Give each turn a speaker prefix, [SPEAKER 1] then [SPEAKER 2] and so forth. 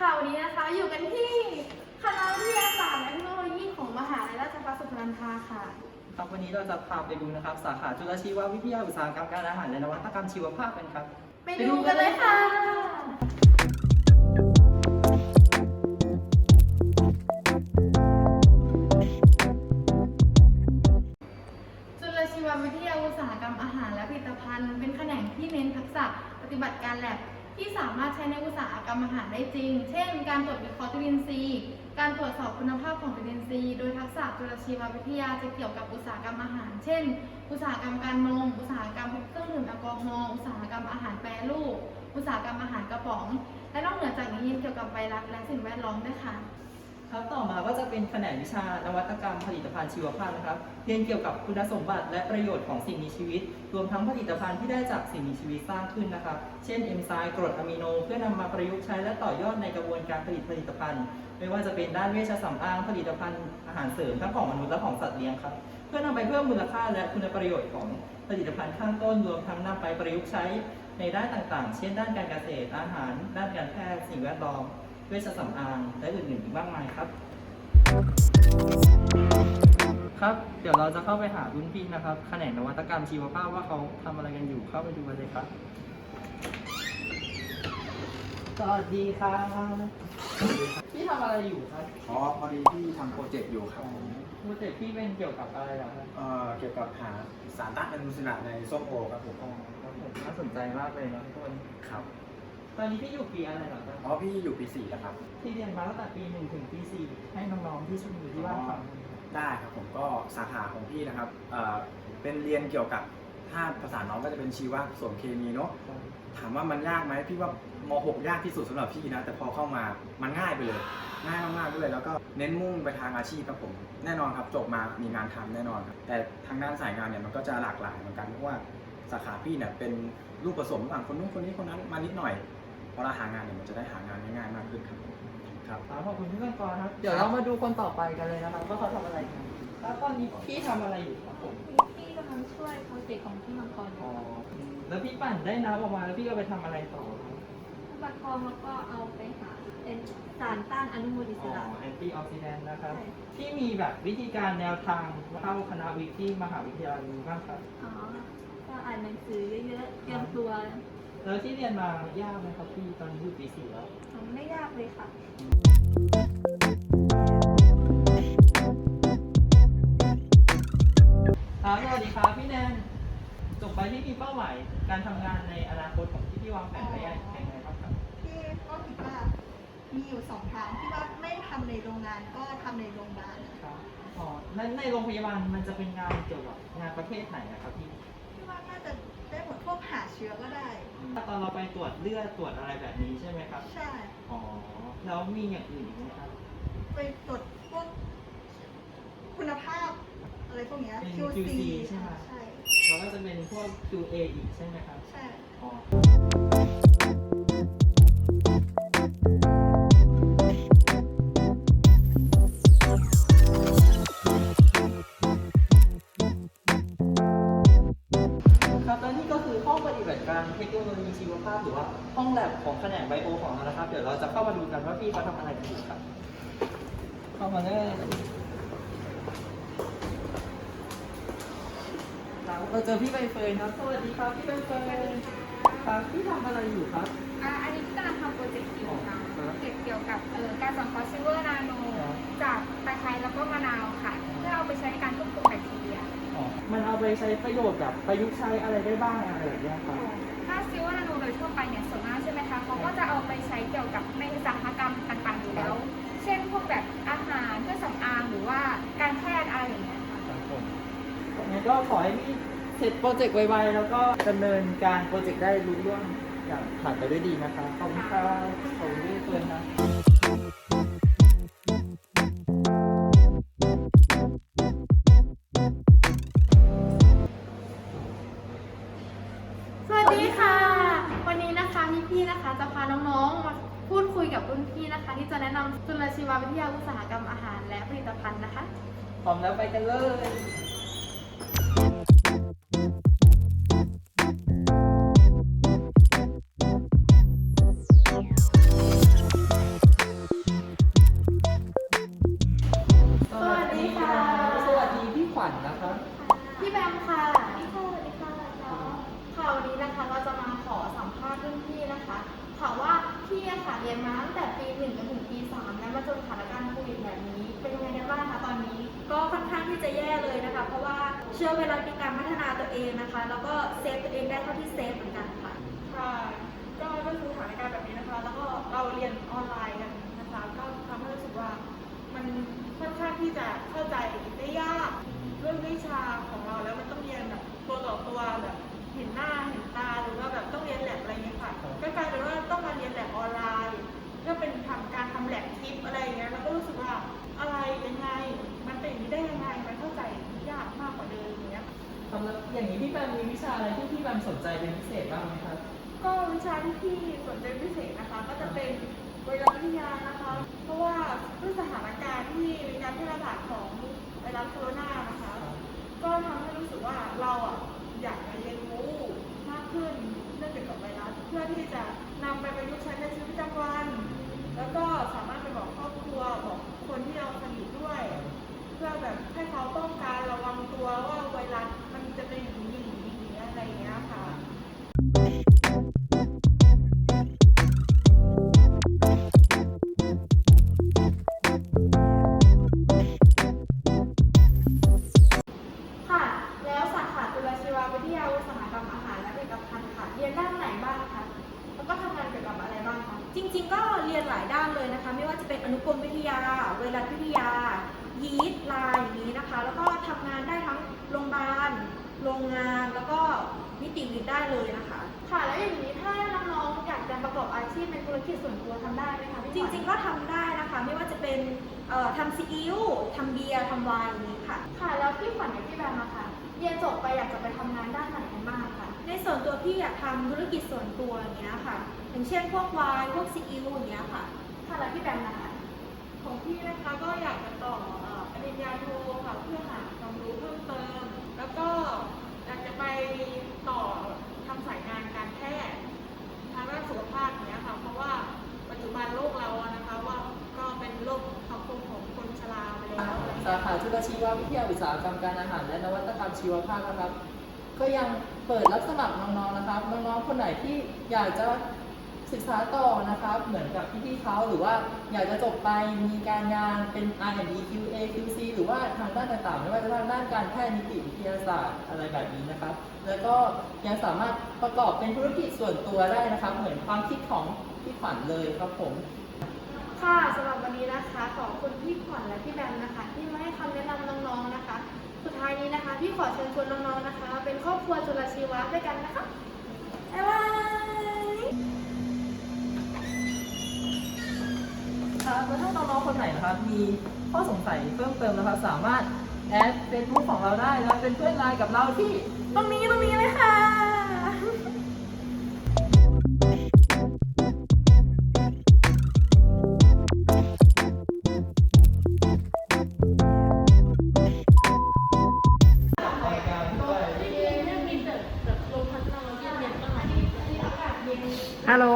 [SPEAKER 1] ค่าวันนี้
[SPEAKER 2] นะคะอยู่กันที่คณะวิทยาศาสตร์และ
[SPEAKER 1] เท
[SPEAKER 2] คโนโลยีของมหาวิทยาลัย
[SPEAKER 1] รา
[SPEAKER 2] ชภัฏสุพรรณทาค่ะ
[SPEAKER 1] ครับวันนี้เราจะพาไปดูนะครับ สาขาจุลชีววิทยาอุตสาหกรรมการอาหารและนวัตกรรมชีวภาพกันครับ
[SPEAKER 2] ไปดูกันเลยค่ะชีววิทยาอุตสาหกรรมอาหารและผลิตภัณฑ์ เป็นแขนงที่เน้นทักษะปฏิบัติการแลบ ที่สามารถใช้ในอุตสาหกรรมอาหารได้จริง เช่น การตรวจวิเคราะห์จุลินทรีย์ การตรวจสอบคุณภาพของจุลินทรีย์ โดยทักษะจุลชีววิทยาจะเกี่ยวกับอุตสาหกรรมอาหาร เช่น อุตสาหกรรมการนม อุตสาหกรรมเครื่องดื่มแอลกอฮอล์ อุตสาหกรรมอาหารแปรรูป อุตสาหกรรมอาหารกระป๋อง และนอกเหนือจากนี้ยังเกี่ยวกับไวรัสและสิ่งแวดล้อมด้วยค่ะ
[SPEAKER 1] ครับต่อมาก็จะเป็นแขนงวิชานวัตกรรมผลิตภัณฑ์ชีวภาพนะครับ เรียนเกี่ยวกับคุณสมบัติและประโยชน์ของสิ่งมีชีวิต รวมทั้งผลิตภัณฑ์ที่ได้จากสิ่งมีชีวิตสร้างขึ้นนะครับ เช่นเอนไซม์กรดอะมิโน เพื่อนำมาประยุกต์ใช้และต่อยอดในกระบวนการผลิตผลิตภัณฑ์ ไม่ว่าจะเป็นด้านเวชสำอางผลิตภัณฑ์อาหารเสริมทั้งของมนุษย์และของสัตว์เลี้ยงครับ เพื่อนำไปเพิ่มมูลค่าและคุณประโยชน์ของผลิตภัณฑ์ข้างต้น รวมทั้งนำไปประยุกต์ใช้ในด้านต่างๆ เช่น ด้านการเกษตร อาหาร ด้านการแพทย์ สิ่งแวดล้อม เวชสำอางและอื่นๆอีกมากมายครับ ครับ เดี๋ยวเราจะเข้าไปหารุ่นพี่นะครับแขนงนวัตกรรมชีวภาพว่าเขาทำอะไรกันอยู่เข้าไปดูกันเลยครับ สวัสดีครับพี่ทำอะไรอยู่ครับ
[SPEAKER 3] อ๋อพอดีที่ทำโปรเจกต์อยู่ครับผม
[SPEAKER 1] โปรเจกต์พี่เป็นเกี่ยวกับอะไรเหรอครับ
[SPEAKER 3] เอ่อเกี่ยวกับหาสารต้านอนุมูลอิสระในส้มโอครับผม
[SPEAKER 1] อ๋อครับผมน่าสนใจมากเลยนะทุกคน
[SPEAKER 3] ครับ
[SPEAKER 1] ตอนนี้พี่อยู่ปีอะไรเหรอครับ
[SPEAKER 3] อ๋อพี่อยู่ปีสี่แล้วครับ
[SPEAKER 1] ที่เรียนมาตั้งแต่ปีหนึ่งถึงปีสี่ให้น้องๆที่ชุมอยู่ที่บ้านฟัง
[SPEAKER 3] ได้ครับผมก็สาขาของพี่นะครับเอ่อเป็นเรียนเกี่ยวกับถ้าภาษาน้องก็จะเป็นชีวะผสมเคมีเนาะถามว่ามันยากไหมพี่ว่ามหกยากที่สุดสำหรับพี่นะ แต่พอเข้ามามันง่ายไปเลย ง่ายมากๆด้วยแล้วก็เน้นมุ่งไปทางอาชีพครับผม แน่นอนครับจบมามีงานทำแน่นอนครับแต่ทางด้านสายงานเนี่ยมันก็จะหลากหลายเหมือนกันเพราะว่าสาขาพี่เนี่ยเป็นลูกผสมระหว่างคนนู้นคนนี้คนนั้นมานิดหน่อยพ อเราหางานเนี่ยมันจะได้หางานง่ายๆมากขึ้นครับครับ
[SPEAKER 1] ครับขอบคุณพี่มังกรครับ เดี๋ยวเรามาดูคนต่อไปกันเลยนะครับว่าเขาทำอะไรกันแล้วตอนนี้พี่ทำอะไรอยู่ครับผม
[SPEAKER 2] พี่กำลังช่วยโปรเจกต์ของพี่มังกร
[SPEAKER 1] อ๋อแล้วพี่ปั่นได้น้ำออกมาแล้วพี่ก็ไปทำอะไรต่อครับ
[SPEAKER 4] บัตรทองแล้วก็เอาไปหาเป็นสารต้านอนุมูลอิส
[SPEAKER 1] อ๋อ
[SPEAKER 4] ระ
[SPEAKER 1] แอนตี้ออกซิแดนต์นะครับ
[SPEAKER 4] ใช่
[SPEAKER 1] ที่มีแบบวิธีการแนวทางเข้าคณะวิทย์ที่มหาวิทยาลัยนี้บ้างครับ
[SPEAKER 4] อ๋อ ก็อ่านหนังสือเยอะๆ เตรียมตัว
[SPEAKER 1] แล้วที่เรียนมายากไหมครับพี่ตอนนี้อยู่ปีสี่แล้ว
[SPEAKER 4] ไม่ยากเลยค่ะ
[SPEAKER 1] ครับสวัสดีครับพี่แนนจบไปที่มีเป้าหมายการทำงานในอนาคตของที่พี่วางแผนไว้ยังไงบ้างครับ
[SPEAKER 5] ที่ก็คิดว่ามีอยู่สองทางที่ว่าไม่ทำในโรงงานก็ทำในโรงพยาบาลนะ
[SPEAKER 1] ครับอ๋อนั้นในโรงพยาบาลมันจะเป็นงานเกี่ยวกับงานประเภทไหนนะครับพี่
[SPEAKER 5] ที่ว่าน่าจะ ได้หมดพวกหาเชื้อก็ได้
[SPEAKER 1] ตอนเราไปตรวจเลือดตรวจอะไรแบบนี้ใช่ไหมครับ
[SPEAKER 5] ใช่
[SPEAKER 1] อ๋อ แล้วมีอย่างอื่นอีกไหมครับ
[SPEAKER 5] ไปตรวจพวกคุณภาพ อะไรพวกเนี้ย
[SPEAKER 1] เป็น
[SPEAKER 5] QC
[SPEAKER 1] QC ใช่ไหม
[SPEAKER 5] ใช่
[SPEAKER 1] แล้วก็จะเป็นพวก QA อีกใช่ไหมครับ
[SPEAKER 5] ใช่
[SPEAKER 1] อ๋อ การเทคโนโลยีชีวภาพหรือว่าห้องแลบของแขนงไบโอของเรานะครับ เดี๋ยวเราจะเข้ามาดูกันว่าพี่เขาทำอะไรกันอยู่ครับ เข้ามาเลยครับเราเจอพี่ใบเฟิร์นครับ สวัสดีครับพี่ใบเฟิร์นครับพี่ทำอะไรอยู่ครับ
[SPEAKER 6] อ่าอันนี้ที่กำลังทำโปรเจกต์อยู่ค่ะ
[SPEAKER 1] ครับ
[SPEAKER 6] เกี่ยวเกี่ยวกับเอ่อการสังเคราะห์ซิลเวอร์นาโน
[SPEAKER 1] ครับ
[SPEAKER 6] จากตะไคร้แล้วก็มะนาวค่ะ เพื่อเอาไปใช้ในการควบคุมแบคทีเรีย
[SPEAKER 1] อ๋อ มันเอาไปใช้ประโยชน์แบบประยุกต์ใช้อะไรได้บ้างอะไรแบบเนี้ยครับ
[SPEAKER 6] ถ้าซิลเวอร์นาโนโดยทั่วไปเนี่ยส่วนมากใช่ไหมคะเขาก็จะเอาไปใช้เกี่ยวกับในอุตสาหกรรมต่างๆอยู่แล้ว เช่นพวกแบบอาหารเครื่องสำอางหรือว่าการแพทย์อะไรอย่างเงี้ยค่ะ
[SPEAKER 1] ครับผมงั้นก็ขอให้พี่เสร็จโปรเจกต์ไวๆแล้วก็ดำเนินการโปรเจกต์ได้รุ่ร่วงอย่างผ่านไปด้วยดีนะคะขอบคุณครับขอบคุณพี่เฟิร์นนะ
[SPEAKER 2] นะคะพร้อมแล้
[SPEAKER 1] วไปกันเลย
[SPEAKER 2] สวัสดีค่ะ
[SPEAKER 1] สวัสดีพี่ขวัญนะครับ
[SPEAKER 2] พี่แบมค่ะพี่ค่ะสวัสดีค่ะค่ะวันนี้นะคะเราจะมาขอสัมภาษณ์รุ่นพี่นะคะ ถามว่าพี่อะค่ะเรียนมาตั้งแต่ปีหนึ่งจนถึงปีสามแล้วมาจนสถานการณ์โควิดแบบนี้ เป็นยังไงกันบ้างคะตอนนี้
[SPEAKER 7] ก็ค่อนข้างที่จะแย่เลยนะคะ เพราะว่าเชื่อเวลาในการพัฒนาตัวเองนะคะ แล้วก็เซฟตัวเองได้เท่าที่เซฟ
[SPEAKER 8] ชาอะไรที่
[SPEAKER 1] พี่แบมสนใจเป็นพิเศษบ้างไหมครับ
[SPEAKER 8] ก็วิชาที่พี่สนใจพิเศษนะคะ ก็จะเป็นไวรัสวิทยานะคะ เพราะว่าด้วยสถานการณ์ที่มีการแพร่ระบาดของไวรัสโคโรนานะคะ ก็ทำให้รู้สึกว่าเราอะอยากจะเรียนรู้มากขึ้นเรื่องเกี่ยวกับไวรัสเพื่อที่จะนำไปประยุกต์ใช้ในชีวิตประจำวัน แล้วก็สามารถไปบอกครอบครัวบอก จะเป็นอนุ
[SPEAKER 2] กรมวิทยา
[SPEAKER 7] ไวรัสวิทยา ยีสต์ลายอย่างนี้นะคะ แล้วก็ทำงานได้ทั้งโรงพยาบาล โรงงาน แล้วก็นิติวิทย์ได้เลยนะคะ
[SPEAKER 2] ค่ะ แล้วอย่างนี้ถ้าน้องๆอยากจะประกอบอาชีพเป็นธุรกิจส่วนตัวทำได้ไหมคะพี่
[SPEAKER 7] จ
[SPEAKER 2] ขวัญ
[SPEAKER 7] ริง ๆ ก็ทำได้นะคะ ไม่ว่าจะเป็นเอ่อทำซีอิ๊วทำเบียร์ทำไวน์อย่างนี้ค่ะ
[SPEAKER 2] ค่ะ แล้วพี่ขวัญกับพี่แบมอะค่ะเรียนจบไปอยากจะไปทำงานด้านไหนกันบ้างคะ
[SPEAKER 7] ในส่วนตัวพี่อยากทำธุรกิจส่วนตัวอย่างเงี้ยค่ะ อย่างเช่นพวกไวน์พวกซีอิ๊วอย่างเงี้ยค่ะ
[SPEAKER 2] ค่ะแล้วพี่แบมนะคะ
[SPEAKER 8] ของพี่นะคะก็อยากจะต่ออ่อปริญญาโทค่ะเพื่อหาความรู้เพิ่มเติม แล้วก็อยากจะไปต่อทำสายงานการแพทย์ทางด้านสุขภาพเนี้ยค่ะ เพราะว่าปัจจุบันโลกเราอะนะคะว่าก็เป็นโรคสังคมของคนชราไปแล้วอะไรอย่างเงี้ย
[SPEAKER 1] สาขาจุลชีววิทยาอุตสาหกรรมการอาหาร และนวัตกรรมชีวภาพนะครับ ก็ยังเปิดรับสมัครน้องๆนะครับ น้องๆคนไหนที่อยากจะ ศึกษาต่อนะครับเหมือนกับพี่ๆเขาหรือว่าอยากจะจบไปมีการงานเป็น R&D QA QC หรือว่าทางด้านต่างๆ ไม่ว่าจะทางด้านการแพทย์นิติวิทยาศาสตร์อะไรแบบนี้นะครับ แล้วก็ยังสามารถประกอบเป็นธุรกิจส่วนตัวได้นะครับ เหมือนความคิดของพี่ขวัญเลยครับผม
[SPEAKER 2] ค่ะสำหรับวันนี้นะคะขอบคุณพี่ขวัญและพี่แบมนะคะ ที่มาให้คำแนะนำน้องๆนะคะ สุดท้ายนี้นะคะ พี่ขอเชิญชวนน้องๆนะคะ เป็นครอบครัวจุลชีวะด้วยกันนะคะบ๊ายบาย
[SPEAKER 1] ครับแล้วถ้าน้องๆคนไหนนะครับมีข้อสงสัยเพิ่มเติมนะครับสามารถแอดเฟซบุ๊กของเราได้แล้วเป็นเพื่อนไลน์กับเราที่
[SPEAKER 7] ตรงนี้ตรงนี้เลยค่ะ
[SPEAKER 1] ฮัลโหล